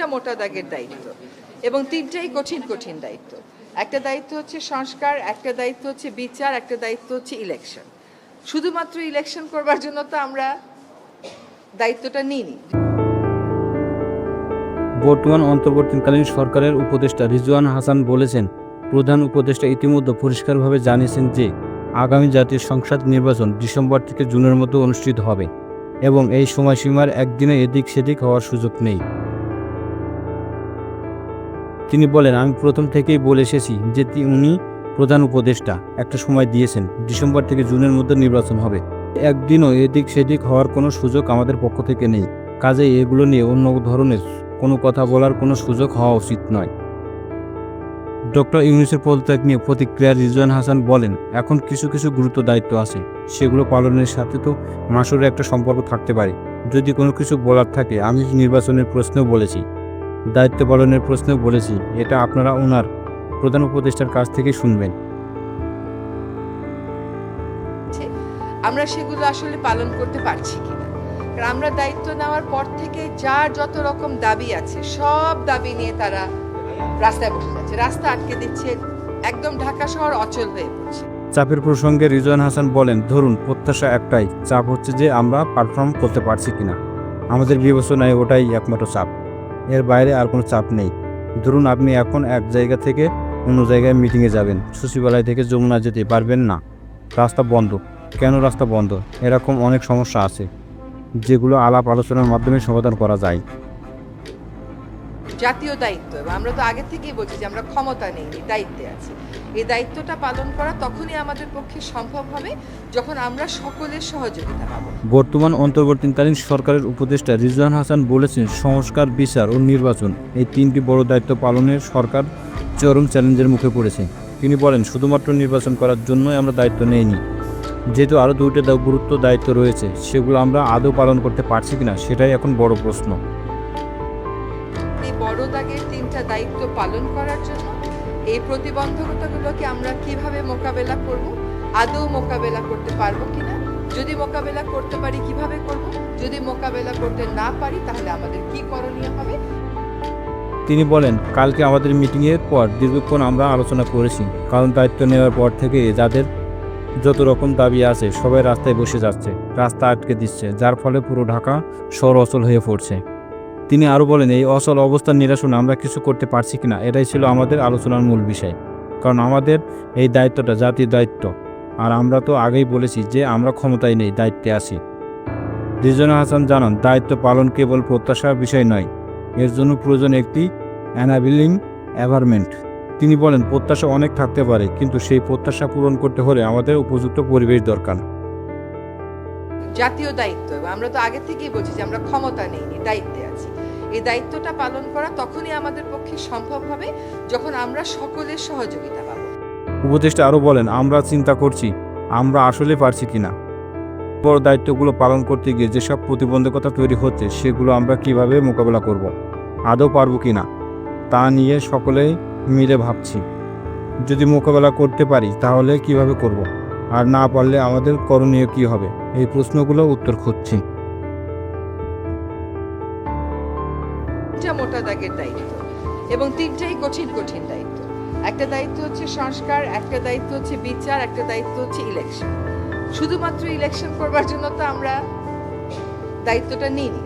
তিনটা মোটা দাগের দায়িত্ব এবং তিনটাই কঠিন কঠিন দায়িত্ব। একটা দায়িত্ব হচ্ছে সংস্কার, একটা দায়িত্ব হচ্ছে বিচার, একটা দায়িত্ব হচ্ছে ইলেকশন শুধুমাত্র ইলেকশন করবার জন্য তো আমরা দায়িত্বটা নিইনি। বর্তমান অন্তর্বর্তীকালীন সরকারের উপদেষ্টা রিজওয়ান হাসান বলেছেন, প্রধান উপদেষ্টা ইতিমধ্যে পরিষ্কারভাবে জানিয়েছেন যে, আগামী জাতীয় সংসদ নির্বাচন ডিসেম্বর থেকে জুনের মতো অনুষ্ঠিত হবে এবং এই সময়সীমার একদিনে এদিক সেদিক হওয়ার সুযোগ নেই। তিনি বলেন, আমি প্রথম থেকেই বলে এসেছি যে উনি প্রধান উপদেষ্টা। একটা সময় দিয়েছেন। ডিসেম্বর থেকে জুনের মধ্যে নির্বাচন হবে। একদিনও এদিক সেদিক হওয়ার কোনো সুযোগ আমাদের পক্ষ থেকে নেই। কাজে এগুলো নিয়ে অন্য ধরনের কোনো কথা বলার কোনো সুযোগ হওয়া উচিত নয়। ডক্টর ইউনুসের পদত্যাগ নিয়ে প্রতিক্রিয়া রিজওয়ান হাসান বলেন, এখন কিছু কিছু গুরুত্ব দায়িত্ব আছে। সেগুলো পালনের সাথে তো মাসুরের একটা সম্পর্ক থাকতে পারে। যদি কোনো কিছু বলার থাকে, আমি নির্বাচনের প্রশ্নেও বলেছি। দায়িত্ব পালনের প্রশ্নেও বলেছি এটা আপনারা ওনার প্রধান উপদেষ্টার কাছ থেকে শুনবেন। আমরা সেগুলো আসলে পালন করতে পারছি কিনা? কারণ আমরা দায়িত্ব নেওয়ার পর থেকে যার যত রকম দাবি আছে সব দাবি নিয়ে তারা রাস্তায় বসে যাচ্ছে। রাস্তা আটকে দিচ্ছে একদম ঢাকা শহর অচল হয়ে পড়ছে। চাপের প্রসঙ্গে রিজওয়ান হাসান বলেন ধরুন প্রত্যাশা একটাই চাপ হচ্ছে যে আমরা পারফর্ম করতে পারছি কিনা। আমাদের বিবেচনায় ওটাই একমাত্র চাপ। এর বাইরে আর কোনো চাপ নেই। ধরুন আপনি এখন এক জায়গা থেকে অন্য জায়গায় মিটিংয়ে যাবেন। সচিবালয় থেকে যমুনা যেতে পারবেন না। রাস্তা বন্ধ। কেন রাস্তা বন্ধ? এরকম অনেক সমস্যা আছে, যেগুলো আলাপ আলোচনার মাধ্যমে সমাধান করা যায়। জাতীয় দায়িত্ব, এবং আমরা তো আগে থেকেই বলছি যে আমরা ক্ষমতা নেই, এই দায়িত্বে আছি। এই দায়িত্বটা পালন করা তখনই আমাদের পক্ষে সম্ভব হবে যখন আমরা সকলের সহযোগিতা পাবো। বর্তমান অন্তর্বর্তীকালীন সরকারের উপদেষ্টা রিজওয়ান হাসান বলেছেন, সংস্কার, বিচার ও নির্বাচন এই তিনটি বড় দায়িত্ব পালনের সরকার চরম চ্যালেঞ্জের মুখে পড়েছে। তিনি বলেন, শুধুমাত্র নির্বাচন করার জন্যই আমরা দায়িত্ব নেইনি। যেহেতু আরও দুইটা গুরুত্ব দায়িত্ব রয়েছে, সেগুলো আমরা আদৌ পালন করতে পারছি কিনা, সেটাই এখন বড় প্রশ্ন। বড় দাগের তিনটা দায়িত্ব পালন করার জন্য এই প্রতিবন্ধকতাগুলোকে আমরা কীভাবে মোকাবেলা করব? আদৌ মোকাবেলা করতে পারব কিনা? যদি মোকাবেলা করতে পারি, কীভাবে করব? যদি মোকাবেলা করতে না পারি, তাহলে আমাদের কি করণীয় হবে? তিনি বলেন, কালকে আমাদের মিটিংয়ের পর দীর্ঘক্ষণ আমরা আলোচনা করেছি। কারণ দায়িত্ব নেওয়ার পর থেকে যাদের যত রকম দাবি আছে, সবাই রাস্তায় বসে যাচ্ছে, রাস্তা আটকে দিচ্ছে, যার ফলে পুরো ঢাকা শহর অচল হয়ে পড়ছে। তিনি আরও বলেন, এই অচল অবস্থার নিরাসনে আমরা কিছু করতে পারছি কিনা, এটাই ছিল আমাদের আলোচনার মূল বিষয়। কারণ আমাদের এই দায়িত্বটা জাতির দায়িত্ব। আর আমরা তো আগেই বলেছি যে আমরা ক্ষমতায় নেই, দায়িত্বে আছি। রিজনা হাসান জানান, দায়িত্ব পালন কেবল প্রত্যাশার বিষয় নয়, এর জন্য প্রয়োজন একটি অ্যানাবিলিং অ্যাভারমেন্ট তিনি বলেন, প্রত্যাশা অনেক থাকতে পারে, কিন্তু সেই প্রত্যাশা পূরণ করতে হলে আমাদের উপযুক্ত পরিবেশ দরকার। জাতীয় দায়িত্ব, আমরা তো আগে থেকেই বলছি যে আমরা ক্ষমতা নেই দায়িত্বে আছি। এই দায়িত্বটা পালন করা তখনই আমাদের পক্ষে সম্ভব হবে যখন আমরা সকলের সহযোগিতা পাবো। উপদেষ্টা আরও বলেন, আমরা চিন্তা করছি, আমরা আসলে পারছি কিনা বড় দায়িত্বগুলো পালন করতে গিয়ে যেসব প্রতিবন্ধকতা তৈরি হচ্ছে, সেগুলো আমরা কীভাবে মোকাবেলা করব। আদৌ পারব কিনা তা নিয়ে সকলেই মিলে ভাবছি। যদি মোকাবেলা করতে পারি, তাহলে কীভাবে করব। আর না পারলে আমাদের করণীয় কি হবে? এই প্রশ্নগুলো উত্তর খুঁজছি। তিনটা মোটা দাগের দায়িত্ব এবং তিনটাই কঠিন কঠিন দায়িত্ব। একটা দায়িত্ব হচ্ছে সংস্কার, একটা দায়িত্ব হচ্ছে বিচার, একটা দায়িত্ব হচ্ছে ইলেকশন শুধুমাত্র ইলেকশন করবার জন্য তো আমরা দায়িত্বটা নিইনি।